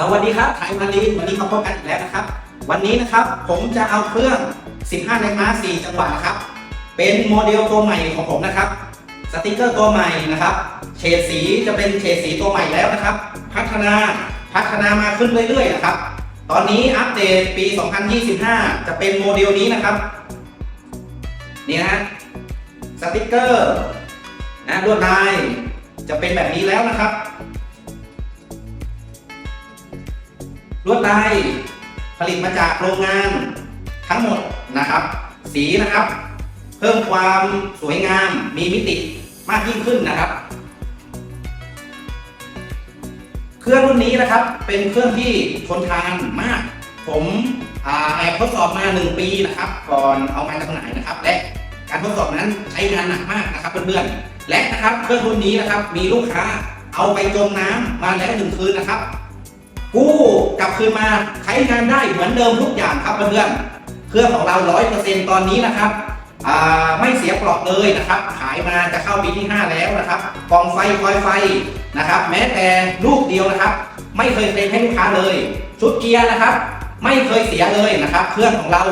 สวัสดีครับไทยมารีวันนี้มาพบกันอีกแล้วนะครับ วันนี้นะครับผมจะเอาเครื่อง 15 แรงม้า 4 จังหวะนะครับ เป็นโมเดลตัวใหม่ของผมนะครับ สติกเกอร์ตัวใหม่นะครับ เฉดสีจะเป็นเฉดสีตัวใหม่แล้วนะครับ พัฒนาพัฒนามาขึ้นเรื่อยๆนะครับ ตอนนี้อัปเดตปี 2025 จะเป็นโมเดลนี้นะครับ นี่นะฮะ สติกเกอร์นะลวดลายจะเป็นแบบนี้แล้วนะครับ ลวดลายผลิตมาจากโรงงานทั้งหมดนะครับ สีนะครับ เพิ่มความสวยงามมีมิติมากยิ่งขึ้นนะครับ เครื่องรุ่นนี้นะครับเป็นเครื่องที่ทนทานมาก ผมอ่าแอบทดสอบมา 1 ปีนะครับ ก่อนเอามาจำหน่ายนะครับ และการทดสอบนั้นใช้งานหนักมากนะครับเพื่อนๆและนะครับเครื่องรุ่นนี้นะครับมีลูกค้าเอาไปจมน้ำมาแล้วหนึ่งคืนนะครับ กู้กลับคืนมาใช้งานได้เหมือนเดิมทุกอย่างครับเพื่อนๆเครื่องของเรา100%ตอนนี้นะครับไม่เสียปลอกเลยนะครับ ขายมาจะเข้าปีที่ 5 แล้วนะครับกองไฟคอยไฟนะครับ แม้แต่ลูกเดียวนะครับ ไม่เคยเคลมให้ลูกค้าเลย ชุดเกียร์นะครับ ไม่เคยเสียเลยนะครับ เครื่องของเรา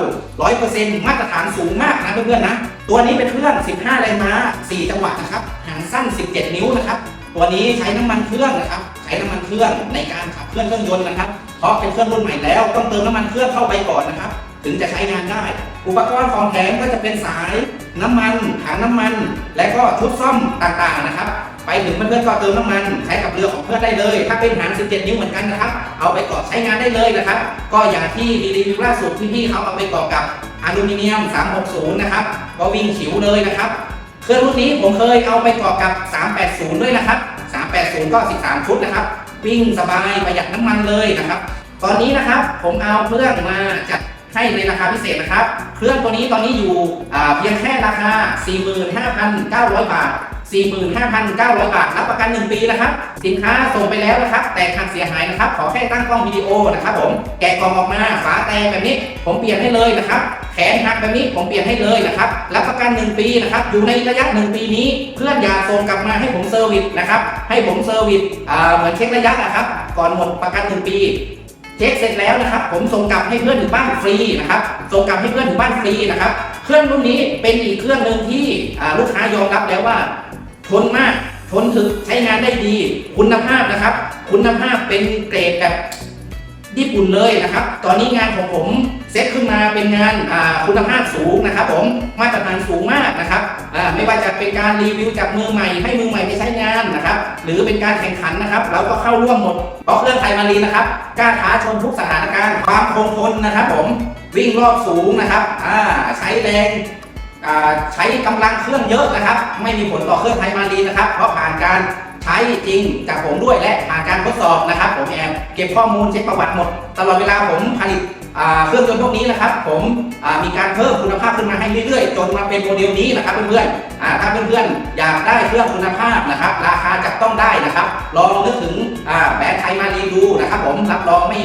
100%มาตรฐานสูงมากนะเพื่อนๆนะ ตัวนี้เป็นเครื่อง 15 แรงม้า 4 จังหวะนะครับ หางสั้น 17 นิ้วนะครับ ตัวนี้ใช้น้ำมันเครื่องนะครับ ใช้น้ำมันเครื่องในการขับเคลื่อนเครื่องยนต์นะครับ เพราะเป็นเครื่องรุ่นใหม่แล้วต้องเติมน้ำมันเครื่องเข้าไปก่อนนะครับ ถึงจะใช้งานได้ อุปกรณ์ของแถมก็จะเป็นสายน้ำมันถังน้ำมัน และก็ชุดซ่อมต่างๆนะครับ ไปถึงเพื่อนๆก็เติมน้ำมันใช้กับเรือของเพื่อนได้เลย ถ้าเป็นหาง 17 นิ้วเหมือนกันนะครับ เอาไปก่อใช้งานได้เลยนะครับ ก็อย่างที่รีวิวล่าสุดที่พี่เขาเอาไปก่อกับอลูมิเนียม 360 นะครับก็วิ่งฉิวเลยนะครับเครื่องรุ่นนี้ผมเคยเอาไปก่อกับ 380 ด้วยนะครับ 80 ก็ 13 ชุดนะครับ วิ่งสบายประหยัดน้ำมันเลยนะครับ ตอนนี้นะครับผมเอาเครื่องมาจัดให้ในราคาพิเศษนะครับ เครื่องตัวนี้ตอนนี้อยู่เพียงแค่ราคา 45,900 บาท 45,900 บาท รับประกัน 1 ปีนะครับ สินค้าส่งไปแล้วนะครับ แต่ขาดเสียหายนะครับ ขอแค่ตั้งกล้องวิดีโอนะครับผม แกะกล่องออกมา ฝาแตกแบบนี้ ผมเปลี่ยนให้เลยนะครับ แขนหักแบบนี้ ผมเปลี่ยนให้เลยนะครับ รับประกัน 1 ปีนะครับ อยู่ในระยะ 1 ปีนี้ เพื่อนอย่าส่งกลับมาให้ผมเซอร์วิสนะครับ ให้ผมเซอร์วิสเหมือนเช็คระยะนะครับ ก่อนหมดประกัน 1 ปีเช็คเสร็จแล้วนะครับ ผมส่งกลับให้เพื่อนถึงบ้านฟรีนะครับ ส่งกลับให้เพื่อนถึงบ้านฟรีนะครับ เครื่องรุ่นนี้เป็นอีกเครื่องหนึ่งที่ลูกค้ายอมรับแล้วว่า ทนมากทนถึกใช้งานได้ดี คุณภาพนะครับ คุณภาพเป็นเกรดแบบญี่ปุ่นเลยนะครับ ตอนนี้งานของผมเซตขึ้นมาเป็นงานคุณภาพสูงนะครับ ผมมาตรฐานสูงมากนะครับไม่ว่าจะเป็นการรีวิวจากมือใหม่ให้มือใหม่ไปใช้งานนะครับ หรือเป็นการแข่งขันนะครับ เราก็เข้าร่วมหมดเพราะเครื่องไทยมารีนะครับกล้าท้าชนทุกสถานการณ์ความคงทนนะครับ ผมวิ่งรอบสูงนะครับใช้แรง ใช้กำลังเครื่องเยอะนะครับ ไม่มีผลต่อเครื่องไทยมารีนะครับ เพราะผ่านการใช้จริงจากผมด้วยและผ่านการทดสอบนะครับ ผมแอบเก็บข้อมูลเช็คประวัติหมด ตลอดเวลาผมผลิตเครื่องยนต์พวกนี้นะครับ ผมมีการเพิ่มคุณภาพขึ้นมาให้เรื่อยๆ จนมาเป็นโมเดลนี้นะครับเพื่อนๆถ้าเพื่อนๆอยากได้เครื่องคุณภาพนะครับ ราคาจับต้องได้นะครับ ลองนึกถึงแบรนด์ไทยมารีดูนะครับ ผมรับรองไม่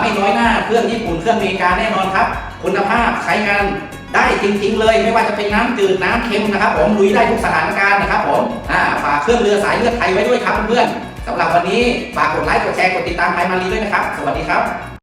ไม่น้อยหน้าเครื่องญี่ปุ่นเครื่องอเมริกาแน่นอนครับ คุณภาพใช้งาน ได้จริงๆเลยไม่ว่าจะเป็นน้ำจืดน้ำเค็มนะครับ ผมลุยได้ทุกสถานการณ์นะครับผมอ่าฝากเครื่องเรือสายเลือดไทยไว้ด้วยครับเพื่อนๆสำหรับวันนี้ฝากกดไลค์กดแชร์กดติดตามไทยมารีด้วยนะครับ สวัสดีครับ